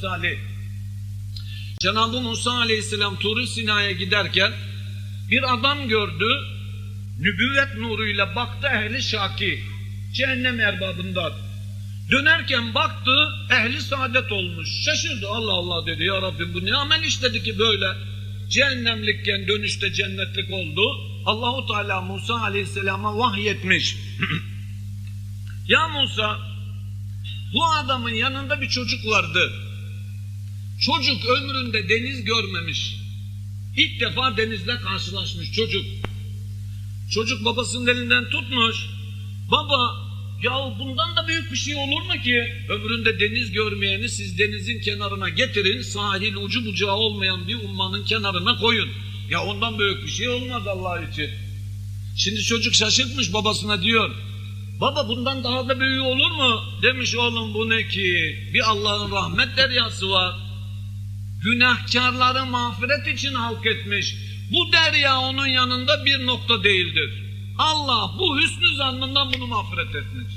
misali. Cenab-ı Musa aleyhisselam Tur-i Sina'ya giderken bir adam gördü, nübüvvet nuruyla baktı ehli şaki, cehennem erbabından. Dönerken baktı, ehli saadet olmuş. Şaşırdı, Allah Allah dedi, ya Rabbim bu ne amel işledi ki böyle? Cehennemlikken dönüşte cennetlik oldu. Allahu Teala Musa aleyhisselama vahyetmiş. ya Musa, bu adamın yanında bir çocuk vardı. Çocuk ömründe deniz görmemiş. İlk defa denizle karşılaşmış çocuk. Çocuk babasının elinden tutmuş. Baba ya bundan da büyük bir şey olur mu ki? Ömründe deniz görmeyeni siz denizin kenarına getirin. Sahil ucu bucağı olmayan bir ummanın kenarına koyun. Ya ondan büyük bir şey olmaz Allah için. Şimdi çocuk şaşırtmış babasına diyor. Baba bundan daha da büyüğü olur mu? Demiş oğlum bu ne ki? Bir Allah'ın rahmet deryası var. Günahkarları mağfiret için halk etmiş. Bu derya onun yanında bir nokta değildir. Allah bu hüsnü zannından bunu mağfiret etmiş.